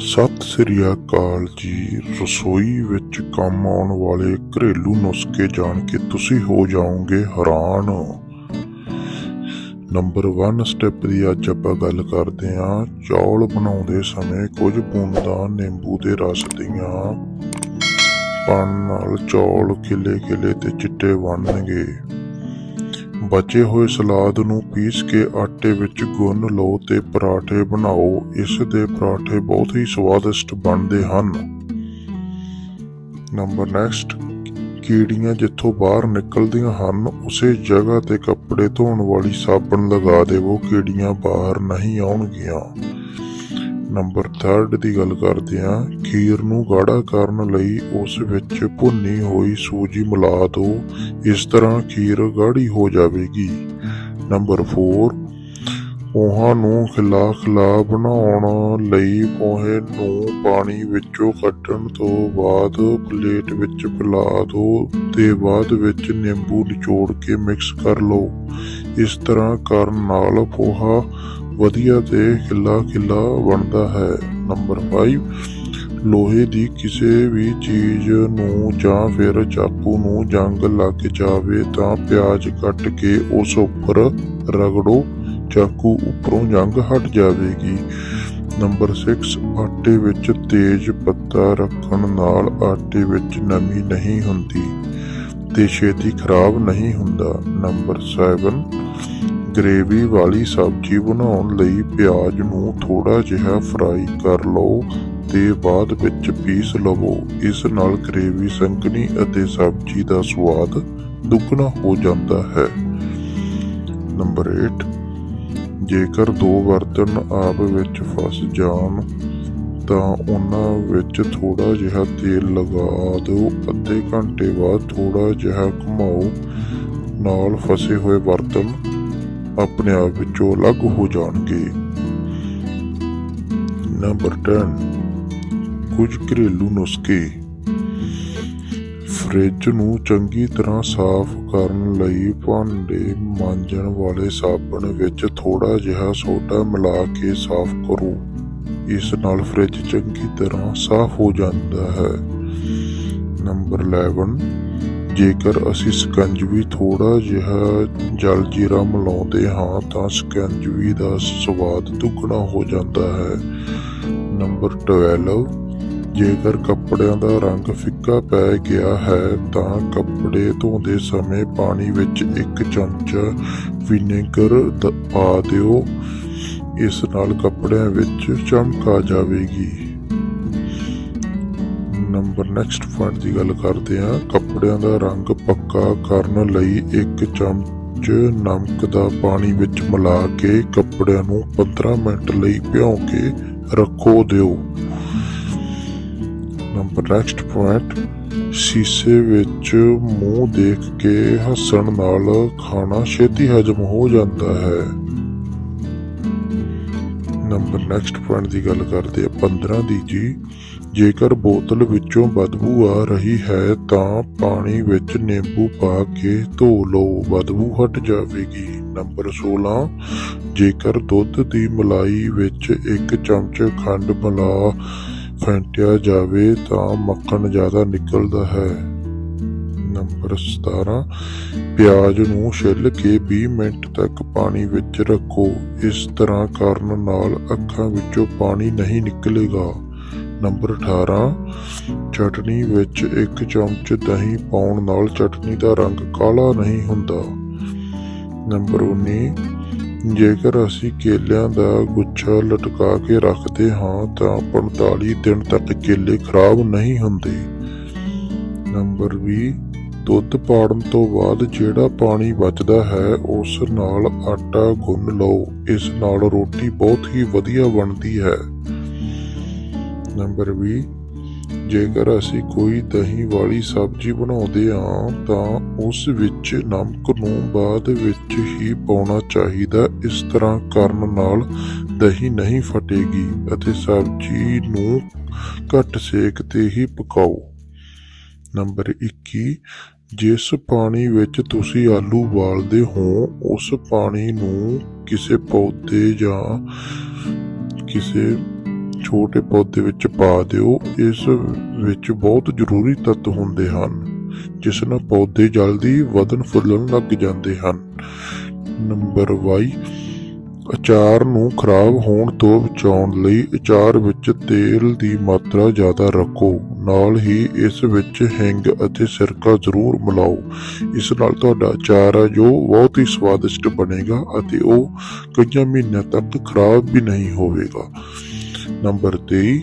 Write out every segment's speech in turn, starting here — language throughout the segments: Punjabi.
ਸਤਿ ਸ੍ਰੀ ਅਕਾਲ ਜੀ। ਰਸੋਈ ਵਿੱਚ ਕੰਮ ਆਉਣ ਵਾਲੇ ਘਰੇਲੂ ਨੁਸਖੇ ਜਾਣ ਕੇ ਤੁਸੀਂ ਹੋ ਜਾਓਗੇ ਹੈਰਾਨ। ਨੰਬਰ 1 ਸਟੈਪ ਦੀ ਅੱਜ ਆਪਾਂ ਗੱਲ ਕਰਦੇ ਹਾਂ। ਚੌਲ ਬਣਾਉਂਦੇ ਸਮੇਂ ਕੁਝ ਬੂੰਦਾਂ ਨਿੰਬੂ ਦੇ ਰਸ ਦੀਆਂ। ਪਾਣ ਨਾਲ ਚੌਲ ਖਿਲੇ ਖਿਲੇ ਤੇ ਚਿੱਟੇ ਬਣਨਗੇ। ਬਚੇ ਹੋਏ ਸਲਾਦ ਨੂੰ ਪੀਸ ਕੇ ਆਟੇ ਵਿੱਚ ਗੁੰਨ ਲਓ ਤੇ ਪਰਾਠੇ ਬਣਾਓ। ਇਸ ਦੇ ਪਰਾਠੇ ਬਹੁਤ ਹੀ ਸਵਾਦਿਸ਼ਟ ਬਣਦੇ ਹਨ। ਨੰਬਰ ਨੈਕਸਟ ਕੀੜੀਆਂ ਜਿੱਥੋਂ ਬਾਹਰ ਨਿਕਲਦੀਆਂ ਹਨ, ਉਸੇ ਜਗ੍ਹਾ ਤੇ ਕੱਪੜੇ ਧੋਣ ਵਾਲੀ ਸਾਬਣ ਲਗਾ ਦੇਵੋ। ਕੀੜੀਆਂ ਬਾਹਰ ਨਹੀਂ ਆਉਣਗੀਆਂ। ਨੰਬਰ 3 ਦੀ ਗੱਲ ਕਰਦੇ ਹਾਂ, ਖੀਰ ਨੂੰ ਗਾੜਾ ਕਰਨ ਲਈ ਉਸ ਵਿੱਚ ਭੁੰਨੀ ਹੋਈ ਸੂਜੀ ਮਿਲਾ ਦਿਓ ਇਸ ਤਰ੍ਹਾਂ ਖੀਰ ਗਾੜੀ ਹੋ ਜਾਵੇਗੀ। ਨੰਬਰ 4 ਪੋਹਾ ਨੂੰ ਖਿਲਾ ਖਿਲਾ ਬਣਾਉਣ ਲਈ ਪੋਹੇ ਨੂੰ ਪਾਣੀ ਵਿੱਚੋਂ ਕੱਢਣ ਤੋਂ ਬਾਅਦ ਪਲੇਟ ਵਿੱਚ ਪਿਲਾ ਦਿਓ ਤੇ ਬਾਅਦ ਵਿੱਚ ਨਿੰਬੂ ਨਿਚੋੜ ਕੇ ਮਿਕਸ ਕਰ ਲਓ। ਇਸ ਤਰ੍ਹਾਂ ਕਰਨ ਨਾਲ ਪੋਹਾ ਵਧੀਆ ਤੇ ਖਿੱਲਾ ਖਿੱਲਾ ਬਣਦਾ ਹੈ। ਨੰਬਰ 5 ਲੋਹੇ ਦੀ ਕਿਸੇ ਵੀ ਚੀਜ਼ ਨੂੰ ਜਾਂ ਫਿਰ ਚਾਕੂ ਨੂੰ ਜੰਗ ਲੱਗ ਜਾਵੇ ਤਾਂ ਪਿਆਜ਼ ਕੱਟ ਕੇ ਉਸ ਉੱਪਰ ਰਗੜੋ, ਚਾਕੂ ਉੱਪਰੋਂ ਜੰਗ ਹਟ ਜਾਵੇਗੀ। ਨੰਬਰ 6 ਆਟੇ ਵਿੱਚ ਤੇਜ਼ ਪੱਤਾ ਰੱਖਣ ਨਾਲ ਆਟੇ ਵਿੱਚ ਨਮੀ ਨਹੀਂ ਹੁੰਦੀ ਤੇ ਛੇਤੀ ਖਰਾਬ ਨਹੀਂ ਹੁੰਦਾ। ਨੰਬਰ 7 ਗ੍ਰੇਵੀ ਵਾਲੀ ਸਬਜ਼ੀ ਬਣਾਉਣ ਲਈ ਪਿਆਜ਼ ਨੂੰ ਥੋੜਾ ਜਿਹਾ ਫਰਾਈ ਕਰ ਲਓ ਤੇ ਬਾਅਦ ਵਿੱਚ ਪੀਸ ਲਵੋ। ਇਸ ਨਾਲ ਗ੍ਰੇਵੀ ਸੰਘਣੀ ਅਤੇ ਸਬਜ਼ੀ ਦਾ ਸਵਾਦ ਦੁੱਗਣਾ ਹੋ ਜਾਂਦਾ ਹੈ। ਨੰਬਰ 8 ਜੇਕਰ ਦੋ ਬਰਤਨ ਆਪ ਵਿੱਚ ਫਸ ਜਾਣ, ਤਾਂ ਉਹਨਾਂ ਵਿੱਚ ਥੋੜਾ ਜਿਹਾ ਤੇਲ ਲਗਾ ਦਿਓ ਅੱਧੇ ਘੰਟੇ ਬਾਅਦ ਥੋੜਾ ਜਿਹਾ ਘੁਮਾਓ। ਨਾਲ ਫਸੇ ਹੋਏ ਬਰਤਨ ਆਪਣੇ ਆਪ ਵਿੱਚੋਂ ਅਲੱਗ ਹੋ ਜਾਣਗੇ। ਨੰਬਰ 10 ਕੁਝ ਘਰੇਲੂ ਨੁਸਖੇ। ਫ੍ਰਿਜ ਨੂੰ ਚੰਗੀ ਤਰ੍ਹਾਂ ਸਾਫ਼ ਕਰਨ ਲਈ ਭਾਂਡੇ ਮਾਂਜਣ ਵਾਲੇ ਸਾਬਣ ਵਿੱਚ ਥੋੜਾ ਜਿਹਾ ਸੋਡਾ ਮਿਲਾ ਕੇ ਸਾਫ਼ ਕਰੋ। ਇਸ ਨਾਲ ਫ੍ਰਿਜ ਚੰਗੀ ਤਰ੍ਹਾਂ ਸਾਫ਼ ਹੋ ਜਾਂਦਾ ਹੈ। ਨੰਬਰ 11 ਜੇਕਰ ਅਸੀਂ ਸਕੰਜਵੀ ਥੋੜਾ ਜਿਹਾ ਜਲ ਜੀਰਾ ਮਿਲਾਉਂਦੇ ਹਾਂ, ਤਾਂ ਸਕੰਜਵੀ ਦਾ ਸਵਾਦ ਦੁੱਗਣਾ ਹੋ ਜਾਂਦਾ ਹੈ। ਨੰਬਰ 12 ਜੇਕਰ ਕੱਪੜਿਆਂ ਦਾ ਰੰਗ ਫਿੱਕਾ ਪੈ ਗਿਆ ਹੈ, ਤਾਂ ਕੱਪੜੇ ਧੋਂਦੇ ਸਮੇਂ ਪਾਣੀ ਵਿੱਚ ਇੱਕ ਚਮਚਾ ਵਿਨੇਗਰ ਪਾ ਦਿਓ। ਇਸ ਨਾਲ ਕੱਪੜਿਆਂ ਵਿੱਚ ਚਮਕ ਆ ਜਾਵੇਗੀ। ਨੰਬਰ ਨੈਕਸਟ ਪੁਆਇੰਟ ਦੀ ਗੱਲ ਕਰਦੇ ਹਾਂ। ਕੱਪੜਿਆਂ ਦਾ ਰੰਗ ਪੱਕਾ ਕਰਨ ਲਈ ਇੱਕ ਚਮਚ ਨਮਕ ਦਾ ਪਾਣੀ ਵਿੱਚ ਮਿਲਾ ਕੇ ਕੱਪੜਿਆਂ ਨੂੰ 15 ਮਿੰਟ ਲਈ ਭਿਉਂ ਕੇ ਰੱਖੋ ਦਿਓ। ਨੰਬਰ ਨੈਕਸਟ ਪੁਆਇੰਟ ਸ਼ੀਸ਼ੇ ਵਿੱਚ ਮੂੰਹ ਦੇਖ ਕੇ ਹੱਸਣ ਨਾਲ ਖਾਣਾ ਛੇਤੀ ਹਜਮ ਹੋ ਜਾਂਦਾ ਹੈ। ਨੰਬਰ ਨੈਕਸਟ ਪੁਆਇੰਟ ਦੀ ਗੱਲ ਕਰਦੇ ਆ 15 ਦੀ ਜੀ, ਜੇਕਰ ਬੋਤਲ ਵਿੱਚੋਂ ਬਦਬੂ ਆ ਰਹੀ ਹੈ, ਤਾਂ ਪਾਣੀ ਵਿੱਚ ਨਿੰਬੂ ਪਾ ਕੇ ਧੋ ਲਓ। ਬਦਬੂ ਹਟ ਜਾਵੇਗੀ। ਨੰਬਰ 16 ਜੇਕਰ ਦੁੱਧ ਦੀ ਮਲਾਈ ਵਿੱਚ ਇੱਕ ਚਮਚ ਖੰਡ ਮਿਲਾ ਫੈਂਟਿਆ ਜਾਵੇ, ਤਾਂ ਮੱਖਣ ਜ਼ਿਆਦਾ ਨਿਕਲਦਾ ਹੈ। ਨੰਬਰ 17 ਪਿਆਜ਼ ਨੂੰ ਛਿੱਲ ਕੇ 20 ਮਿੰਟ ਤੱਕ ਪਾਣੀ ਵਿੱਚ ਰੱਖੋ। ਇਸ ਤਰ੍ਹਾਂ ਕਰਨ ਨਾਲ ਅੱਖਾਂ ਵਿੱਚੋਂ ਪਾਣੀ ਨਹੀਂ ਨਿਕਲੇਗਾ। ਨੰਬਰ 18 ਚਟਨੀ ਵਿੱਚ ਇੱਕ ਚਮਚ ਦਹੀਂ ਪਾਉਣ ਨਾਲ ਚਟਨੀ ਦਾ ਰੰਗ ਕਾਲਾ ਨਹੀਂ ਹੁੰਦਾ। ਨੰਬਰ 19 ਜੇਕਰ ਅਸੀਂ ਕੇਲਿਆਂ ਦਾ ਗੁੱਛਾ ਲਟਕਾ ਕੇ ਰੱਖਦੇ ਹਾਂ, ਤਾਂ 45 ਦਿਨ ਤੱਕ ਕੇਲੇ ਖਰਾਬ ਨਹੀਂ ਹੁੰਦੇ। ਨੰਬਰ 20 ਦੁੱਧ ਪਾੜਨ ਤੋਂ ਬਾਅਦ ਜਿਹੜਾ ਪਾਣੀ ਬਚਦਾ ਹੈ, ਉਸ ਨਾਲ ਆਟਾ ਗੁੰਨ ਲਓ। ਇਸ ਨਾਲ ਰੋਟੀ ਬਹੁਤ ਹੀ ਵਧੀਆ ਬਣਦੀ ਹੈ। ਨੰਬਰ 20 ਜੇਕਰ ਅਸੀਂ ਕੋਈ ਦਹੀਂ ਵਾਲੀ ਸਬਜ਼ੀ ਬਣਾਉਂਦੇ ਹਾਂ, ਤਾਂ ਉਸ ਵਿੱਚ ਨਮਕ ਨੂੰ ਬਾਅਦ ਵਿੱਚ ਹੀ ਪਾਉਣਾ ਚਾਹੀਦਾ। ਇਸ ਤਰ੍ਹਾਂ ਕਰਨ ਨਾਲ ਦਹੀਂ ਨਹੀਂ ਫਟੇਗੀ ਅਤੇ ਸਬਜ਼ੀ ਨੂੰ ਘੱਟ ਸੇਕ ਤੇ ਹੀ ਪਕਾਓ। ਨੰਬਰ 21 ਜਿਸ ਪਾਣੀ ਵਿੱਚ ਤੁਸੀਂ ਆਲੂ ਉਬਾਲਦੇ ਹੋ, ਉਸ ਪਾਣੀ ਨੂੰ ਕਿਸੇ ਪੌਦੇ ਜਾਂ ਕਿਸੇ ਛੋਟੇ ਪੌਦੇ ਵਿੱਚ ਪਾ ਦਿਓ। ਇਸ ਵਿੱਚ ਬਹੁਤ ਜ਼ਰੂਰੀ ਤੱਤ ਹੁੰਦੇ ਹਨ, ਜਿਸ ਨਾਲ ਪੌਦੇ ਜਲਦੀ ਵਧਣ ਫੁੱਲਣ ਲੱਗ ਜਾਂਦੇ ਹਨ। ਨੰਬਰ 22 ਅਚਾਰ ਨੂੰ ਖਰਾਬ ਹੋਣ ਤੋਂ ਬਚਾਉਣ ਲਈ ਅਚਾਰ ਵਿੱਚ ਤੇਲ ਦੀ ਮਾਤਰਾ ਜ਼ਿਆਦਾ ਰੱਖੋ। ਨਾਲ ਹੀ ਇਸ ਵਿੱਚ ਹਿੰਗ ਅਤੇ ਸਿਰਕਾ ਜ਼ਰੂਰ ਮਿਲਾਓ। ਇਸ ਨਾਲ ਤੁਹਾਡਾ ਅਚਾਰ ਹੈ ਜੋ ਬਹੁਤ ਹੀ ਸਵਾਦਿਸ਼ਟ ਬਣੇਗਾ ਅਤੇ ਉਹ ਕਈਆਂ ਮਹੀਨਿਆਂ ਤੱਕ ਖਰਾਬ ਵੀ ਨਹੀਂ ਹੋਵੇਗਾ। ਨੰਬਰ 23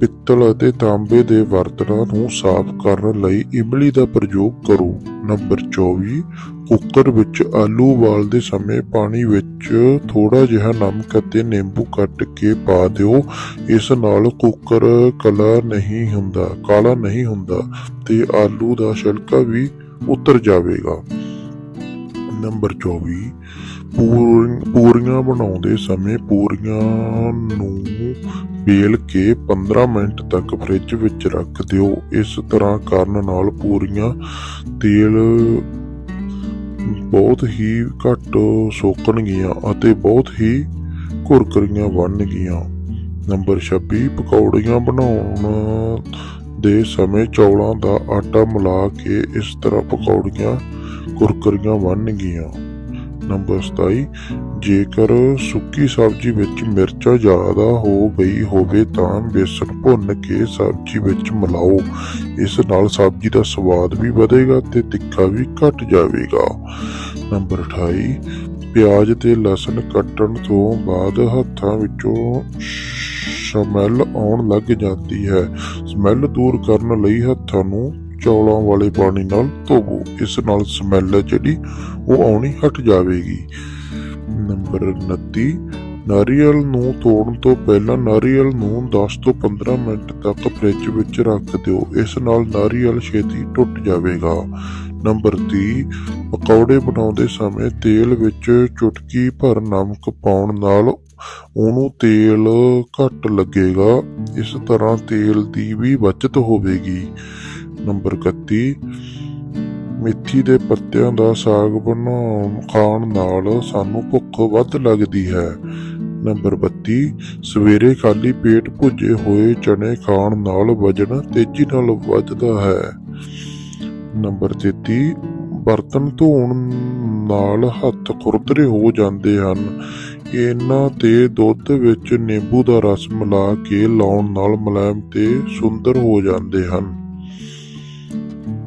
ਪਿੱਤਲ ਅਤੇ ਤਾਂਬੇ ਦੇ ਬਰਤਨਾਂ ਨੂੰ ਸਾਫ਼ ਕਰਨ ਲਈ ਇਮਲੀ ਦਾ ਪ੍ਰਯੋਗ ਕਰੋ। ਨੰਬਰ 24 ਕੁੱਕਰ ਵਿੱਚ ਆਲੂ ਉਬਾਲਦੇ ਸਮੇਂ ਪਾਣੀ ਵਿੱਚ ਥੋੜਾ ਜਿਹਾ ਨਮਕ ਅਤੇ ਨਿੰਬੂ ਕੱਟ ਕੇ ਪਾ ਦਿਓ। ਇਸ ਨਾਲ ਕੁੱਕਰ ਕਲਾ ਨਹੀਂ ਹੁੰਦਾ, ਕਾਲਾ ਨਹੀਂ ਹੁੰਦਾ ਤੇ ਆਲੂ ਦਾ ਛਿਲਕਾ ਵੀ ਉਤਰ ਜਾਵੇਗਾ। ਨੰਬਰ 24 ਪੂਰੀਆਂ ਬਣਾਉਂਦੇ ਸਮੇਂ ਪੂਰੀਆਂ ਨੂੰ ਬੇਲ ਕੇ 15 ਮਿੰਟ ਤੱਕ ਫ੍ਰਿਜ ਵਿੱਚ ਰੱਖ ਦਿਓ। ਇਸ ਤਰ੍ਹਾਂ ਕਰਨ ਨਾਲ ਪੂਰੀਆਂ ਤੇਲ ਬਹੁਤ ਹੀ ਘੱਟ ਸੋਕਣਗੀਆਂ ਅਤੇ ਬਹੁਤ ਹੀ ਕੁਰਕਰੀਆਂ ਬਣਨਗੀਆਂ। ਨੰਬਰ 26 ਪਕੌੜੀਆਂ ਬਣਾਉਣ ਦੇ ਸਮੇਂ ਚੌਲਾਂ ਦਾ ਆਟਾ ਮਿਲਾ ਕੇ ਇਸ ਤਰ੍ਹਾਂ ਪਕੌੜੀਆਂ ਕੁਰਕਰੀਆਂ ਬਣਨਗੀਆਂ ਨੰਬਰ 27 ਜੇਕਰ ਸੁੱਕੀ ਸਬਜ਼ੀ ਵਿੱਚ ਮਿਰਚਾਂ ਜ਼ਿਆਦਾ ਹੋ ਗਈ ਹੋਵੇ ਤਾਂ ਬੇਸਣ ਭੁੰਨ ਕੇ ਸਬਜ਼ੀ ਵਿੱਚ ਮਿਲਾਓ। ਇਸ ਨਾਲ ਸਬਜ਼ੀ ਦਾ ਸਵਾਦ ਵੀ ਵਧੇਗਾ ਤੇ ਤਿੱਖਾ ਵੀ ਘਟ ਜਾਵੇਗਾ। ਨੰਬਰ 28 ਪਿਆਜ਼ ਤੇ ਲਸਣ ਕੱਟਣ ਤੋਂ ਬਾਅਦ ਹੱਥਾਂ ਵਿੱਚੋਂ ਸਮੈਲ ਆਉਣ ਲੱਗ ਜਾਂਦੀ ਹੈ। ਸਮੈਲ ਦੂਰ ਕਰਨ ਲਈ ਹੱਥਾਂ ਨੂੰ ਚੌਲਾਂ ਵਾਲੇ ਪਾਣੀ ਨਾਲ ਧੋਵੋ। ਇਸ ਨਾਲ ਸਮੈਲ ਹੈ ਜਿਹੜੀ ਉਹ ਆਉਣੀ ਹਟ ਜਾਵੇਗੀ। ਨੰਬਰ 29 ਨਾਰੀਅਲ ਨੂੰ ਤੋੜਨ ਤੋਂ ਪਹਿਲਾਂ ਨਾਰੀਅਲ ਨੂੰ 10 ਤੋਂ 15 ਮਿੰਟ ਤੱਕ ਫ੍ਰਿਜ ਵਿੱਚ ਰੱਖ ਦਿਓ। ਇਸ ਨਾਲ ਨਾਰੀਅਲ ਛੇਤੀ ਟੁੱਟ ਜਾਵੇਗਾ। ਨੰਬਰ 30 ਪਕੌੜੇ ਬਣਾਉਂਦੇ ਸਮੇਂ ਤੇਲ ਵਿੱਚ ਚੁਟਕੀ ਭਰ ਨਮਕ ਪਾਉਣ ਨਾਲ ਉਹਨੂੰ ਤੇਲ ਘੱਟ ਲੱਗੇਗਾ। ਇਸ ਤਰ੍ਹਾਂ ਤੇਲ ਦੀ ਵੀ ਬਚਤ ਹੋਵੇਗੀ। ਨੰਬਰ 31 ਮੇਥੀ ਦੇ ਪੱਤਿਆਂ ਦਾ ਸਾਗ ਬਣਾਉਣ, ਖਾਣ ਨਾਲ ਸਾਨੂੰ ਭੁੱਖ ਵੱਧ ਲੱਗਦੀ ਹੈ। ਨੰਬਰ 32 ਸਵੇਰੇ ਖਾਲੀ ਪੇਟ ਭੁੱਜੇ ਹੋਏ ਚਨੇ ਖਾਣ ਨਾਲ ਵਜਨ ਤੇਜ਼ੀ ਨਾਲ ਵੱਧਦਾ ਹੈ। ਨੰਬਰ 33 ਬਰਤਨ ਧੋਣ ਨਾਲ ਹੱਥ ਖੁਰਦਰੇ ਹੋ ਜਾਂਦੇ ਹਨ। ਇਹਨਾਂ ਤੇ ਦੁੱਧ ਵਿੱਚ ਨਿੰਬੂ ਦਾ ਰਸ ਮਿਲਾ ਕੇ ਲਾਉਣ ਨਾਲ ਮੁਲਾਇਮ ਤੇ ਸੁੰਦਰ ਹੋ ਜਾਂਦੇ ਹਨ।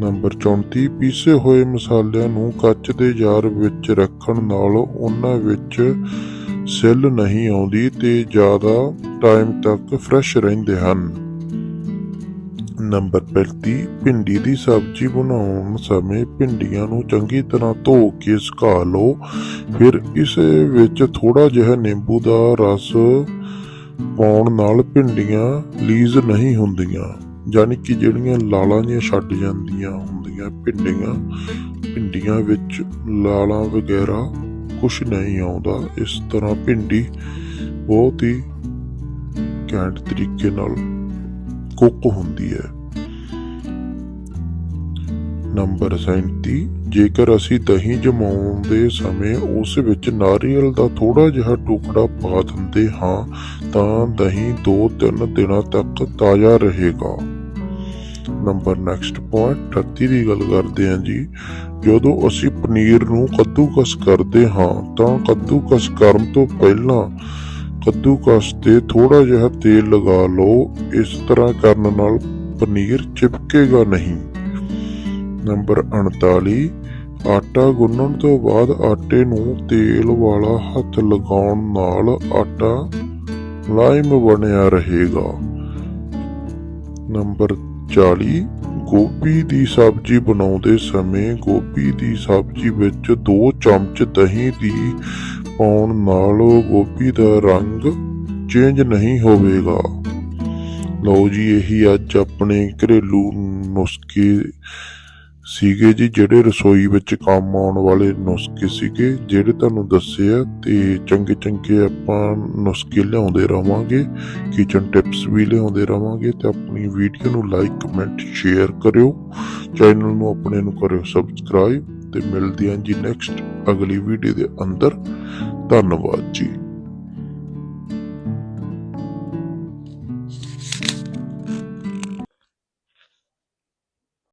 ਨੰਬਰ 34 ਪੀਸੇ ਹੋਏ ਮਸਾਲਿਆਂ ਨੂੰ ਕੱਚ ਦੇ ਜਾਰ ਵਿੱਚ ਰੱਖਣ ਨਾਲ ਉਹਨਾਂ ਵਿੱਚ ਸਿੱਲ ਨਹੀਂ ਆਉਂਦੀ ਤੇ ਜ਼ਿਆਦਾ ਟਾਈਮ ਤੱਕ ਫਰੈਸ਼ ਰਹਿੰਦੇ ਹਨ। ਨੰਬਰ 35 ਭਿੰਡੀ ਦੀ ਸਬਜ਼ੀ ਬਣਾਉਣ ਸਮੇਂ ਭਿੰਡੀਆਂ ਨੂੰ ਚੰਗੀ ਤਰ੍ਹਾਂ ਧੋ ਕੇ ਸੁਕਾ ਲਓ। ਫਿਰ ਇਸ ਵਿੱਚ ਥੋੜਾ ਜਿਹਾ ਨਿੰਬੂ ਦਾ ਰਸ ਪਾਉਣ ਨਾਲ ਭਿੰਡੀਆਂ ਲੀਜ਼ ਨਹੀਂ ਹੁੰਦੀਆਂ। ਯਾਨੀ ਕਿ ਜਿਹੜੀਆਂ ਲਾਲਾਂ ਜਿਹੀਆਂ ਛੱਡ ਜਾਂਦੀਆਂ ਹੁੰਦੀਆਂ ਭਿੰਡੀਆਂ ਭਿੰਡੀਆਂ ਵਿੱਚ ਲਾਲਾਂ ਵਗੈਰਾ ਕੁਝ ਨਹੀਂ ਆਉਂਦਾ। ਇਸ ਤਰ੍ਹਾਂ ਭਿੰਡੀ ਬਹੁਤ ਹੀ ਘੈਂਟ ਤਰੀਕੇ ਨਾਲ ਕੁੱਕ ਹੁੰਦੀ ਹੈ। ਨੰਬਰ 37 ਜੇਕਰ ਅਸੀਂ ਦਹੀਂ ਜਮਾਉਂਦੇ ਸਮੇਂ ਉਸ ਵਿੱਚ ਨਾਰੀਅਲ ਦਾ ਥੋੜਾ ਜਿਹਾ ਟੁਕੜਾ ਪਾ ਦਿੰਦੇ ਹਾਂ, ਤਾਂ ਦਹੀਂ 2-3 ਦਿਨਾਂ ਤੱਕ ਤਾਜ਼ਾ ਰਹੇਗਾ। ਨੰਬਰ ਨੈਕਸਟ ਪੁਆਇੰਟ 38 ਦੀ ਗੱਲ ਕਰਦੇ ਹਾਂ ਜੀ। ਜਦੋਂ ਅਸੀਂ ਪਨੀਰ ਨੂੰ ਕੱਦੂਕਸ ਕਰਦੇ ਹਾਂ, ਤਾਂ ਕੱਦੂਕਸ ਕਰਨ ਤੋਂ ਪਹਿਲਾਂ ਕੱਦੂਕਸ ਤੇ ਥੋੜਾ ਜਿਹਾ ਤੇਲ ਲਗਾ ਲਓ। ਇਸ ਤਰ੍ਹਾਂ ਕਰਨ ਨਾਲ ਪਨੀਰ ਚਿਪਕੇਗਾ ਨਹੀਂ। ਨੰਬਰ 39 ਆਟਾ ਗੁੰਨਣ ਤੋਂ ਬਾਅਦ ਆਟੇ ਨੂੰ ਤੇਲ ਵਾਲਾ ਹੱਥ ਲਗਾਉਣ ਨਾਲ ਆਟਾ ਮੁਲਾਇਮ ਬਣਿਆ ਰਹੇਗਾ। ਨੰਬਰ 40 ਗੋਭੀ ਦੀ ਸਬਜ਼ੀ ਬਣਾਉਂਦੇ ਸਮੇਂ ਗੋਭੀ ਦੀ ਸਬਜ਼ੀ ਵਿੱਚ 2 ਚਮਚ ਦਹੀਂ ਦੀ ਪਾਉਣ ਨਾਲ ਗੋਭੀ ਦਾ ਰੰਗ ਚੇਂਜ ਨਹੀਂ ਹੋਵੇਗਾ। ਲਓ ਜੀ, ਇਹੀ ਅੱਜ ਆਪਣੇ ਘਰੇਲੂ ਨੁਸਖੇ ਸੀਗੇ ਜੀ, ਜਿਹੜੇ ਰਸੋਈ ਵਿੱਚ ਕੰਮ ਆਉਣ ਵਾਲੇ ਨੁਸਖੇ ਸੀਗੇ, ਜਿਹੜੇ ਤੁਹਾਨੂੰ ਦੱਸੇ ਆ ਤੇ ਚੰਗੇ ਚੰਗੇ ਆਪਾਂ ਨੁਸਖੇ ਲਿਆਉਂਦੇ ਰਵਾਂਗੇ ਕਿਚਨ ਟਿਪਸ ਵੀ ਲਿਆਉਂਦੇ ਰਵਾਂਗੇ ਤੇ ਆਪਣੀ ਵੀਡੀਓ ਨੂੰ ਲਾਈਕ ਕਮੈਂਟ ਸ਼ੇਅਰ ਕਰਿਓ ਚੈਨਲ ਨੂੰ ਆਪਣੇ ਨੂੰ ਕਰਿਓ ਸਬਸਕ੍ਰਾਈਬ ਤੇ ਮਿਲਦੇ ਹਾਂ ਜੀ ਨੈਕਸਟ ਅਗਲੀ ਵੀਡੀਓ ਦੇ ਅੰਦਰ। ਧੰਨਵਾਦ ਜੀ।